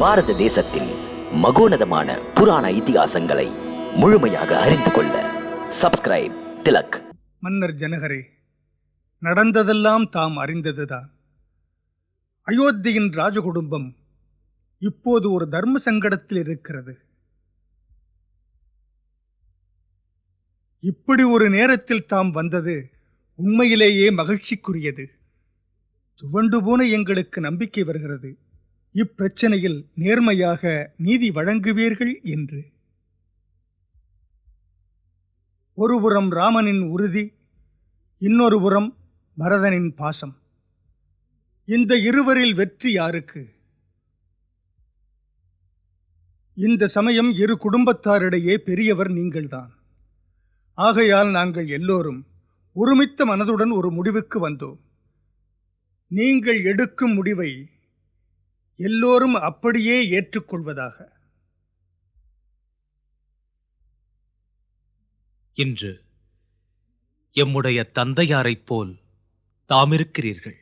பாரத தேசத்தின் மகோனதமான புராண இதிகாசங்களை முழுமையாக அறிந்து கொள்ள சப்ஸ்கிரைப் திலக். மன்னர் ஜனகரே நடந்ததெல்லாம் தாம் அறிந்ததுதான். அயோத்தியின் ராஜகுடும்பம் இப்போது ஒரு தர்ம சங்கடத்தில் இருக்கிறது. இப்படி ஒரு நேரத்தில் தாம் வந்தது உண்மையிலேயே மகிழ்ச்சிக்குரியது. துவண்டு போன எங்களுக்கு நம்பிக்கை வருகிறது. இப்பிரச்சனையில் நேர்மையாக நீதி வழங்குவீர்கள் என்று. ஒருபுறம் ராமனின் உறுதி இன்னொரு புறம் பரதனின் பாசம். இந்த இருவரில் வெற்றி யாருக்கு? இந்த சமயம் இரு குடும்பத்தாரிடையே பெரியவர் நீங்கள்தான். ஆகையால் நாங்கள் எல்லோரும் ஒருமித்த மனதுடன் ஒரு முடிவுக்கு வந்தோம். நீங்கள் எடுக்கும் முடிவை எல்லோரும் அப்படியே ஏற்றுக்கொள்வதாக. இன்று எம்முடைய தந்தையாரைப் போல் தாம் இருக்கிறீர்கள்.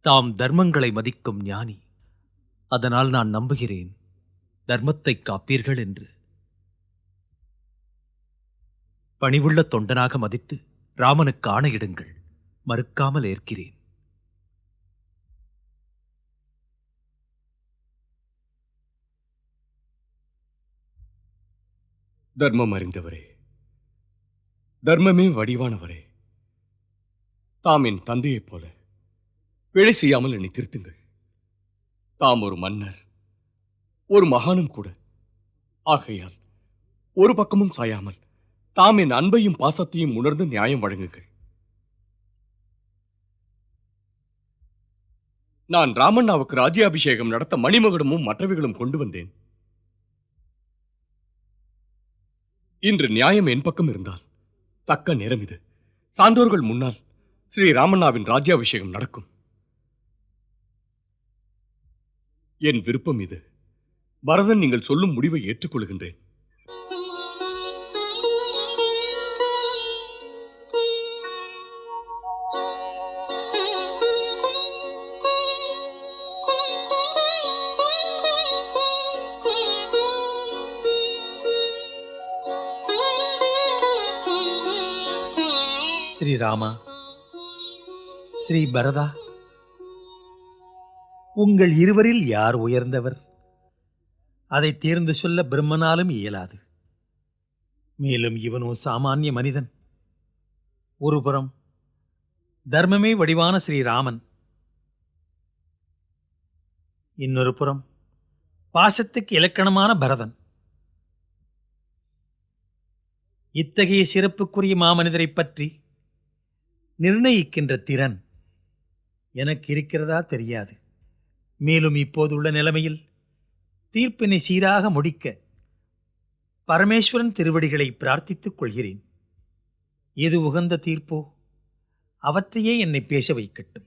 தாம் தர்மங்களை மதிக்கும் ஞானி. அதனால் நான் நம்புகிறேன் தர்மத்தை காப்பீர்கள் என்று. பணிவுள்ள தொண்டனாக மதித்து ராமனுக்கு ஆணையிடுங்கள் மறுக்காமல் ஏற்கிறேன். தர்மம் அறிந்தவரே. தர்மமே வடிவானவரே. தாம் என் தந்தையைப் போல பிழை செய்யாமல் என்னை திருத்துங்கள். தாம் ஒரு மன்னர் ஒரு மகானும் கூட. ஆகையால் ஒரு பக்கமும் சாயாமல் தாம் என் அன்பையும் பாசத்தையும் உணர்ந்து நியாயம் வழங்குங்கள். நான் ராமண்ணாவுக்கு ராஜ்யாபிஷேகம் நடத்த மணிமகுடமும் மற்றவைகளும் கொண்டு வந்தேன். இன்று நியாயம் என் பக்கம் இருந்தால். தக்க நேரம் இது. சான்றோர்கள் முன்னால் ஸ்ரீ ராமண்ணாவின் ராஜ்யாபிஷேகம் நடக்கும். என் விருப்பம் இது. பரதன் நீங்கள் சொல்லும் முடிவை ஏற்றுக்கொள்கின்றேன். ஸ்ரீராமா ஸ்ரீ பரதா. உங்கள் இருவரில் யார் உயர்ந்தவர்? அதை தேர்ந்து சொல்ல பிரம்மனாலும் இயலாது. மேலும் இவனோ சாமானிய மனிதன். ஒருபுறம் தர்மமே வடிவான ஸ்ரீராமன் இன்னொரு புறம் பாசத்துக்கு இலக்கணமான பரதன். இத்தகைய சிறப்புக்குரிய மாமனிதரைப் பற்றி நிர்ணயிக்கின்ற திறன் எனக்கு இருக்கிறதா தெரியாது. மேலும் இப்போதுள்ள நிலைமையில் தீர்ப்பினை சீராக முடிக்க பரமேஸ்வரன் திருவடிகளை பிரார்த்தித்துக் கொள்கிறேன். எது உகந்த தீர்ப்போ அவற்றையே என்னை பேச வைக்கட்டும்.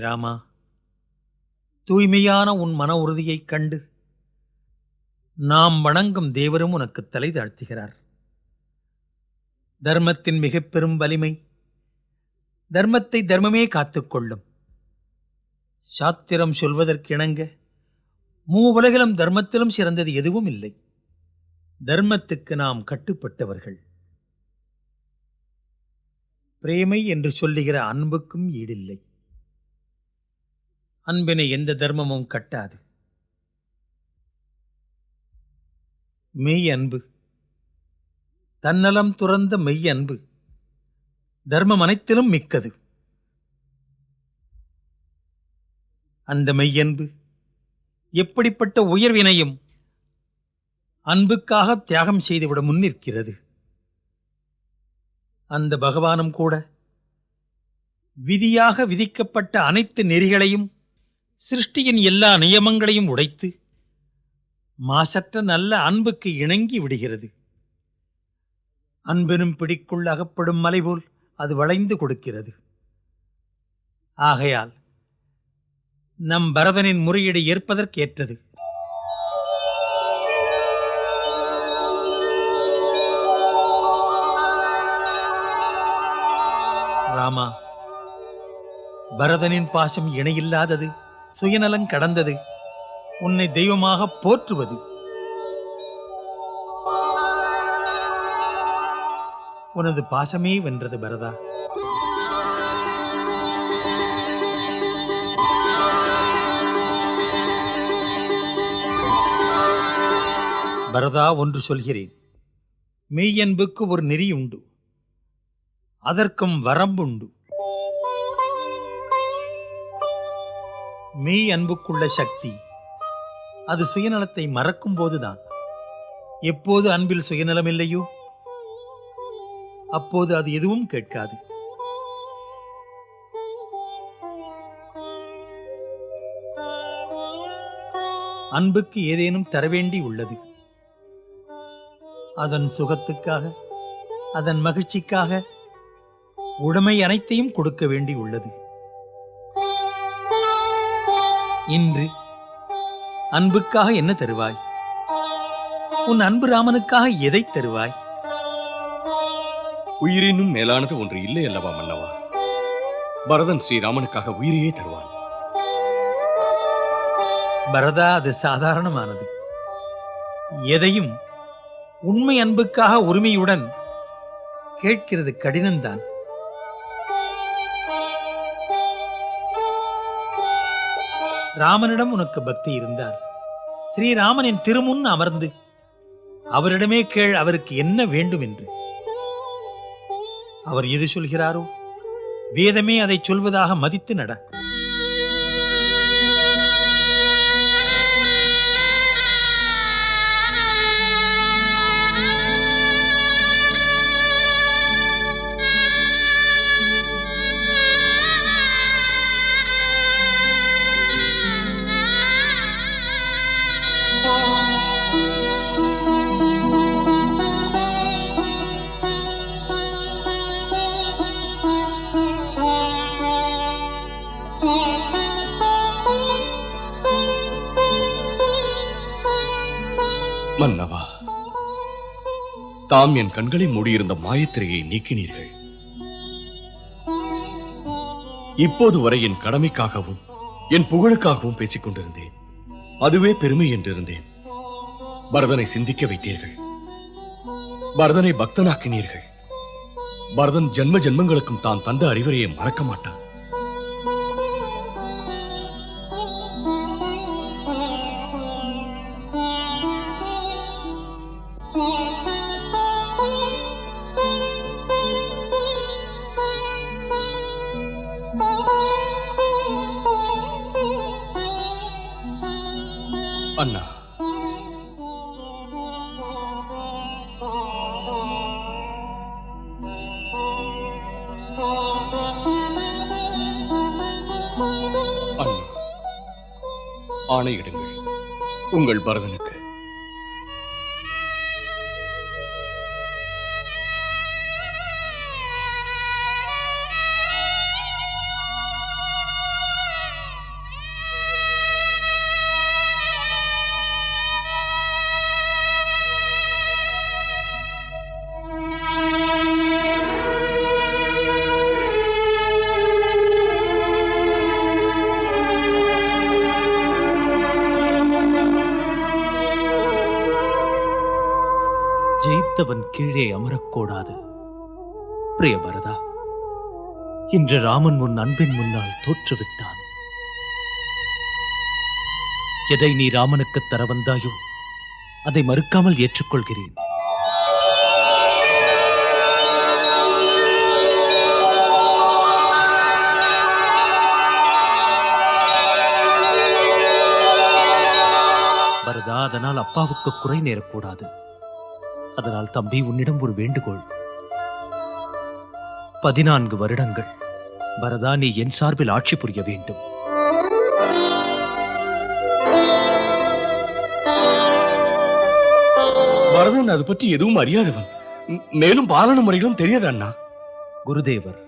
ராமா தூய்மையான உன் மன உறுதியைக் கண்டு நாம் வணங்கும் தேவரும் உனக்கு தலை தாழ்த்துகிறார். தர்மத்தின் மிக பெரும் வலிமை தர்மத்தை தர்மமே காத்துக்கொள்ளும் சாத்திரம் சொல்வதற்கிணங்க மூவுலகிலும் தர்மத்திலும் சிறந்தது எதுவும் இல்லை. தர்மத்துக்கு நாம் கட்டுப்பட்டவர்கள். பிரேமை என்று சொல்லுகிற அன்புக்கும் ஈடில்லை. அன்பினை எந்த தர்மமும் கட்டாது. மெய் அன்பு. தன்னலம் துறந்த மெய் அன்பு. தர்மம் அனைத்திலும் மிக்கது. அந்த மெய்யன்பு எப்படிப்பட்ட உயர்வினையும் அன்புக்காக தியாகம் செய்துவிட முன்னிற்கிறது அந்த பகவானும் கூட விதியாக விதிக்கப்பட்ட அனைத்து நெறிகளையும் சிருஷ்டியின் எல்லா நியமங்களையும் உடைத்து மாசற்ற நல்ல அன்புக்கு இணங்கி விடுகிறது. அன்பெனும் பிடிக்குள் அகப்படும் மலைபோல் அது வளைந்து கொடுக்கிறது. ஆகையால் நம் பரதனின் முறையீடு ஏற்பதற்கேற்றது. ராமா பரதனின் பாசம் இணையில்லாதது சுயநலம் கடந்தது. உன்னை தெய்வமாக போற்றுவது. உனது பாசமே வென்றது பரதா. பரதா ஒன்று சொல்கிறேன். மெய்யன்புக்கு ஒரு நெறி உண்டு அதற்கும் வரம்புண்டு. மெய் அன்புக்குள்ள சக்தி. அது சுயநலத்தை மறக்கும் போதுதான். எப்போது அன்பில் சுயநலம் இல்லையோ அப்போது அது எதுவும் கேட்காது. அன்புக்கு ஏதேனும் தரவேண்டி உள்ளது. அதன் சுகத்துக்காக அதன் மகிழ்ச்சிக்காக உடைமை அனைத்தையும் கொடுக்க வேண்டி உள்ளது. இன்று அன்புக்காக என்ன தருவாய்? உன் அன்பு ராமனுக்காக எதை தருவாய்? உயிரினும் மேலானது ஒன்று இல்லை அல்லவா மன்னவா? பரதன் ஸ்ரீராமனுக்காக உயிரையே தருவான். பரதா அது சாதாரணமானது. எதையும் உண்மை அன்புக்காக உரிமையுடன் கேட்கிறது கடினம்தான். ராமனிடம் உனக்கு பக்தி இருந்தால் ஸ்ரீராமனின் திருமுன் அமர்ந்து அவரிடமே கேள் அவருக்கு என்ன வேண்டும் என்று. அவர் எது சொல்கிறாரோ? வேதமே அதை சொல்வதாக மதித்து நட. மன்னவா தாம் என் கண்களை மூடியிருந்த மாயத்திரையை நீக்கினீர்கள். இப்போது வரை என் கடமைக்காகவும் என் புகழுக்காகவும் பேசிக் கொண்டிருந்தேன். அதுவே பெருமை என்றிருந்தேன். பரதனை சிந்திக்க வைத்தீர்கள். பரதனை பக்தனாக்கினீர்கள். பரதன் ஜென்ம ஜென்மங்களுக்கும் தான் தந்த அறிவுரையை மறக்க மாட்டான். அண்ணா. அண்ணா ஆணையிடுங்கள். உங்கள் பரதனுக்கு ஜெயித்தவன் கீழே அமரக்கூடாது. பிரிய பரதா இன்று ராமன் உன் அன்பின் முன்னால் தோற்றுவிட்டான். எதை நீ ராமனுக்கு தர வந்தாயோ அதை மறுக்காமல் ஏற்றுக்கொள்கிறேன். பரதா அதனால் அப்பாவுக்கு குறை நேரக்கூடாது. அதனால் தம்பி உன்னிடம் ஒரு வேண்டுகோள். பதினான்கு வருடங்கள். பரதா நீ என் சார்பில் ஆட்சி புரிய வேண்டும். பரதன் அது பற்றி எதுவும் அறியாதவன். மேலும் பாலன முறைகளும் தெரியாது அண்ணா. குருதேவர்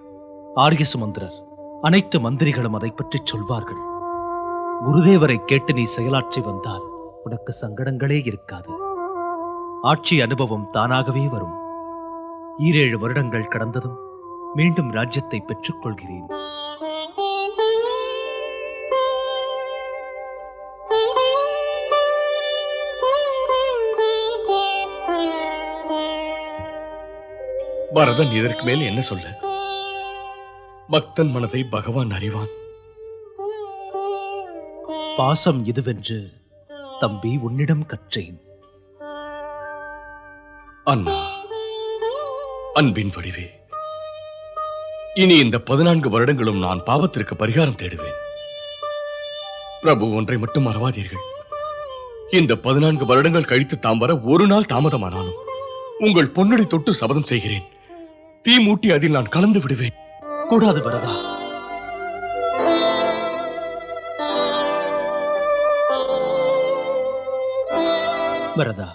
ஆரிய சுமந்திரர் அனைத்து மந்திரிகளும் அதை பற்றி சொல்வார்கள். குருதேவரை கேட்டு நீ செயலாற்றி வந்தால் உனக்கு சங்கடங்களே இருக்காது. ஆட்சி அனுபவம் தானாகவே வரும். ஈரேழு வருடங்கள் கடந்ததும் மீண்டும் ராஜ்யத்தை பெற்றுக் கொள்கிறேன் பரதன் இதற்கு மேல் என்ன சொல்ல? பக்தன் மனதை பகவான் அறிவான். பாசம் இதுவென்று தம்பி உன்னிடம் கற்றேன். அண்ணா அன்பின் வடிவே இனி இந்த பதினான்கு வருடங்களும் நான் பாவத்திற்கு பரிகாரம் தேடுவேன். பிரபு ஒன்றை மட்டும் மறவாதீர்கள். இந்த பதினான்கு வருடங்கள் கழித்து தாம் வர ஒரு நாள் தாமதமானாலும் உங்கள் பொன்னடி தொட்டு சபதம் செய்கிறேன். தீ மூட்டி அதில் நான் கலந்து விடுவேன். கூடாது வரதா வரதா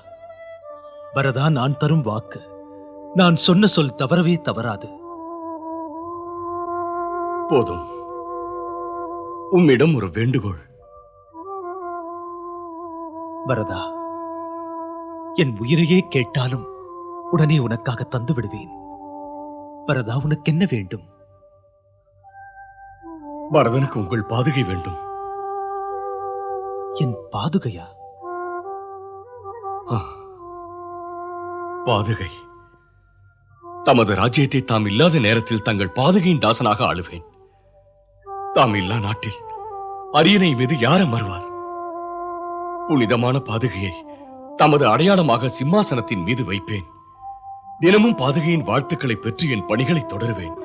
வரதா நான் தரும் வாக்கு. நான் சொன்ன சொல் தவறவே தவறாது. போதும். உம்மிடம் ஒரு வேண்டுகோள். வரதா என் உயிரையே கேட்டாலும் உடனே உனக்காக தந்து விடுவேன். வரதா உனக்கு என்ன வேண்டும்? பரதனுக்கு உங்கள் பாதுகை வேண்டும். என் பாதுகையா? பாதுகை. தமது ராஜ்யத்தை தாம் இல்லாத நேரத்தில் தங்கள் பாதுகையின் தாசனாக ஆளுவேன். தாம் இல்லா நாட்டில் அரியணை மீது யார மறுவார் புனிதமான பாதுகையை தமது அடையாளமாக சிம்மாசனத்தின் மீது வைப்பேன். தினமும் பாதுகையின் வாழ்த்துக்களை பெற்று என் பணிகளை தொடருவேன்.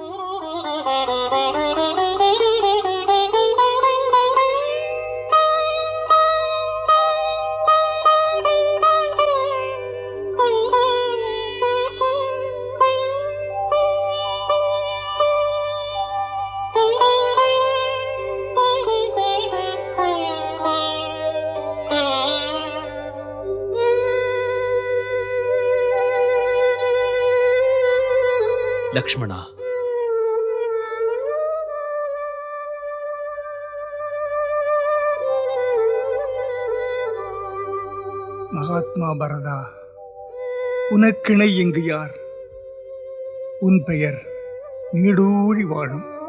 லக்ஷ்மணா. மகாத்மா பரதா உனக்கிணை எங்கு யார்? உன் பெயர் நீடூழி வாழும்.